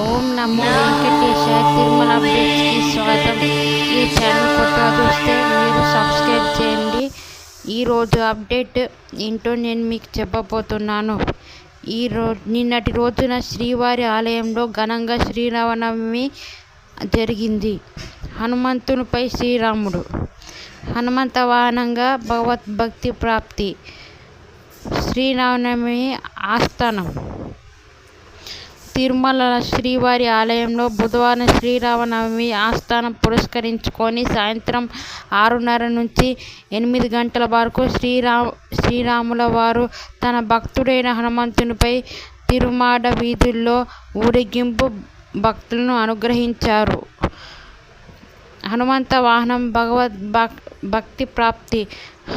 ఓం నమో వెంకటేశాయ తిరుమల అప్డేట్స్కి స్వాగతం. ఈ ఛానల్ కొత్తగా చూస్తే మీరు సబ్స్క్రైబ్ చేయండి. ఈరోజు అప్డేట్ ఏంటో నేను మీకు చెప్పబోతున్నాను. ఈ నిన్నటి రోజున శ్రీవారి ఆలయంలో ఘనంగా శ్రీరామనవమి జరిగింది. హనుమంతునిపై శ్రీరాముడు. హనుమంత వాహనంగా భగవద్భక్తి ప్రాప్తి. శ్రీరామనవమి ఆస్థానం. తిరుమల శ్రీవారి ఆలయంలో బుధవారం శ్రీరామనవమి ఆస్థానం పురస్కరించుకొని సాయంత్రం ఆరున్నర నుంచి ఎనిమిది గంటల వరకు శ్రీరామ శ్రీరాముల వారు తన భక్తుడైన హనుమంతునిపై తిరుమాడ వీధుల్లో ఊరేగింపు భక్తులను అనుగ్రహించారు. హనుమంత వాహనం భగవద్ భక్ భక్తి ప్రాప్తి.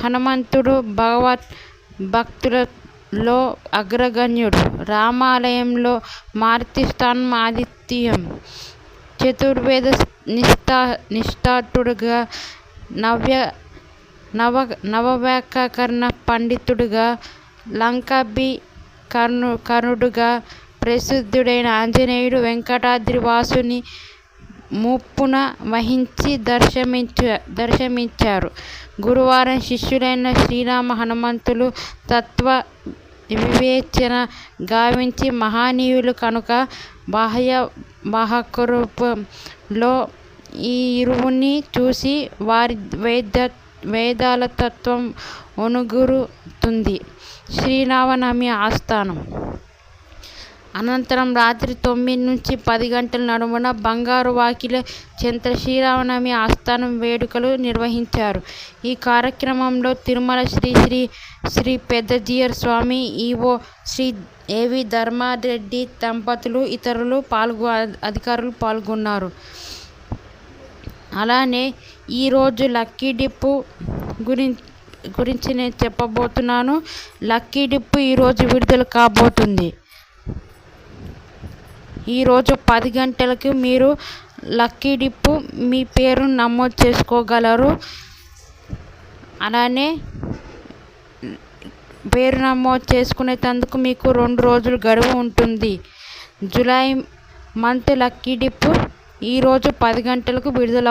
హనుమంతుడు భగవత్ భక్తుల లో అగ్రగణ్యుడు. రామాలయంలో మారుతిస్థానం ఆదిత్యం చతుర్వేద నిష్ఠా నిష్ఠాతుడుగా నవ్య నవ నవవ్యాకరణ పండితుడుగా లంకాభి కర్ణు కర్ణుడుగా ప్రసిద్ధుడైన ఆంజనేయుడు వెంకటాద్రి వాసుని ముప్పున వహించి దర్శమించ దర్శమించారు. గురువారం శిష్యులైన శ్రీరామ హనుమంతులు తత్వ వివేచన గావించి మహనీయులు కనుక బాహ్య బాహకరూపంలో ఈ ఇరువుని చూసి వారి వేద వేదాల తత్వం ఒనుగురుతుంది శ్రీరామనవమి ఆస్థానం. అనంతరం రాత్రి తొమ్మిది నుంచి పది గంటల నడుమున బంగారు వాకిల చెంత శ్రీరామనవమి ఆస్థానం వేడుకలు నిర్వహించారు. ఈ కార్యక్రమంలో Tirumala Shri Shri Shri Peddajeeyar Swamy EO Shri A V Dharmareddy దంపతులు ఇతరులు పాల్గొ అధికారులు పాల్గొన్నారు. అలానే ఈరోజు లక్కీ డిప్పు గురి గురించి నేను చెప్పబోతున్నాను. లక్కీ డిప్పు ఈరోజు విడుదల కాబోతుంది. ఈరోజు పది గంటలకు మీరు లక్కీ డిప్పు మీ పేరు నమోదు చేసుకోగలరు. అలానే పేరు నమోదు చేసుకునేటందుకు మీకు రెండు రోజులు గడువు ఉంటుంది. జూలై మంత్ లక్కీ డిప్పు ఈరోజు పది గంటలకు విడుదల